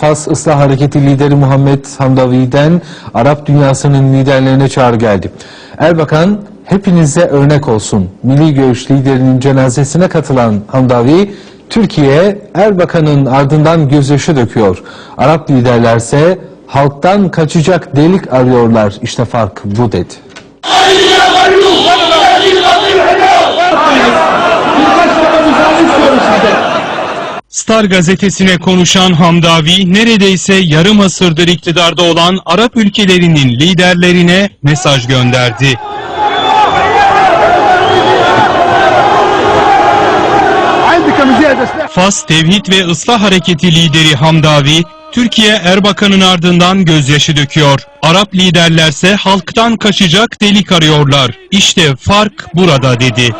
Fas Islah Hareketi lideri Muhammed Hamdavi'den Arap dünyasının liderlerine çağrı geldi. Erbakan hepinize örnek olsun. Milli Görüş liderinin cenazesine katılan Hamdavi, Türkiye Erbakan'ın ardından gözyaşı döküyor. Arap liderlerse halktan kaçacak delik arıyorlar. İşte fark bu dedi. Star gazetesine konuşan Hamdavi neredeyse yarım asırdır iktidarda olan Arap ülkelerinin liderlerine mesaj gönderdi. Fas Tevhid ve Islah Hareketi lideri Hamdavi, Türkiye Erbakan'ın ardından gözyaşı döküyor. Arap liderlerse halktan kaçacak delik arıyorlar. İşte fark burada dedi.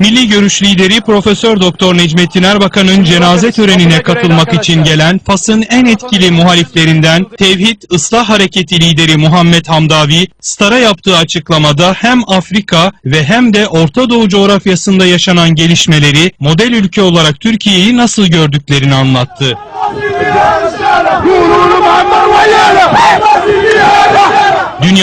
Milli Görüş lideri Profesör Doktor Necmettin Erbakan'ın cenaze törenine katılmak için gelen Fas'ın en etkili muhaliflerinden Tevhid Islah Hareketi lideri Muhammed Hamdavi, Star'a yaptığı açıklamada hem Afrika ve hem de Orta Doğu coğrafyasında yaşanan gelişmeleri model ülke olarak Türkiye'yi nasıl gördüklerini anlattı.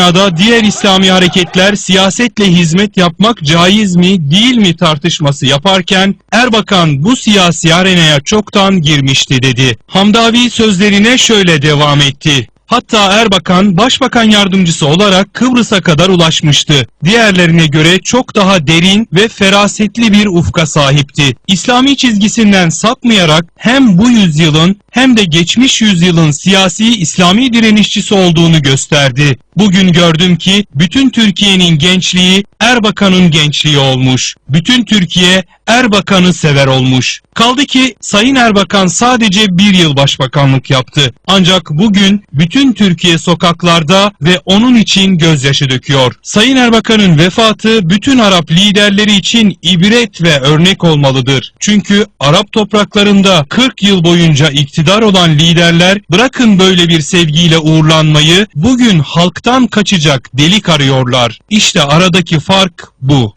Dünyada diğer İslami hareketler siyasetle hizmet yapmak caiz mi değil mi tartışması yaparken Erbakan bu siyasi arenaya çoktan girmişti dedi. Hamdavi sözlerine şöyle devam etti. Hatta Erbakan başbakan yardımcısı olarak Kıbrıs'a kadar ulaşmıştı. Diğerlerine göre çok daha derin ve ferasetli bir ufka sahipti. İslami çizgisinden sapmayarak hem bu yüzyılın hem de geçmiş yüzyılın siyasi İslami direnişçisi olduğunu gösterdi. Bugün gördüm ki bütün Türkiye'nin gençliği Erbakan'ın gençliği olmuş. Bütün Türkiye Erbakan'ı sever olmuş. Kaldı ki Sayın Erbakan sadece bir yıl başbakanlık yaptı. Ancak bugün bütün Türkiye sokaklarda ve onun için gözyaşı döküyor. Sayın Erbakan'ın vefatı bütün Arap liderleri için ibret ve örnek olmalıdır. Çünkü Arap topraklarında 40 yıl boyunca iktidar olan liderler bırakın böyle bir sevgiyle uğurlanmayı bugün halktan kaçacak delik arıyorlar. İşte aradaki fark bu.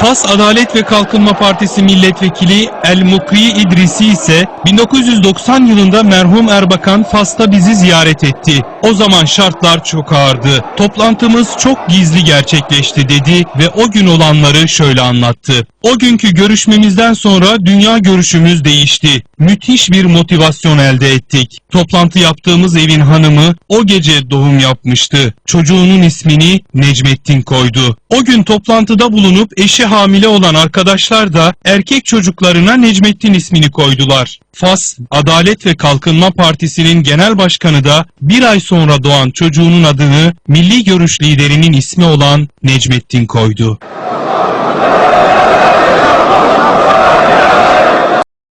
Fas Adalet ve Kalkınma Partisi milletvekili El Mukri İdrisi ise 1990 yılında merhum Erbakan Fas'ta bizi ziyaret etti. O zaman şartlar çok ağırdı. Toplantımız çok gizli gerçekleşti dedi ve o gün olanları şöyle anlattı. O günkü görüşmemizden sonra dünya görüşümüz değişti. Müthiş bir motivasyon elde ettik. Toplantı yaptığımız evin hanımı o gece doğum yapmıştı. Çocuğunun ismini Necmettin koydu. O gün toplantıda bulunup eşi hamile olan arkadaşlar da erkek çocuklarına Necmettin ismini koydular. Fas Adalet ve Kalkınma Partisi'nin genel başkanı da bir ay sonra doğan çocuğunun adını milli görüş liderinin ismi olan Necmettin koydu.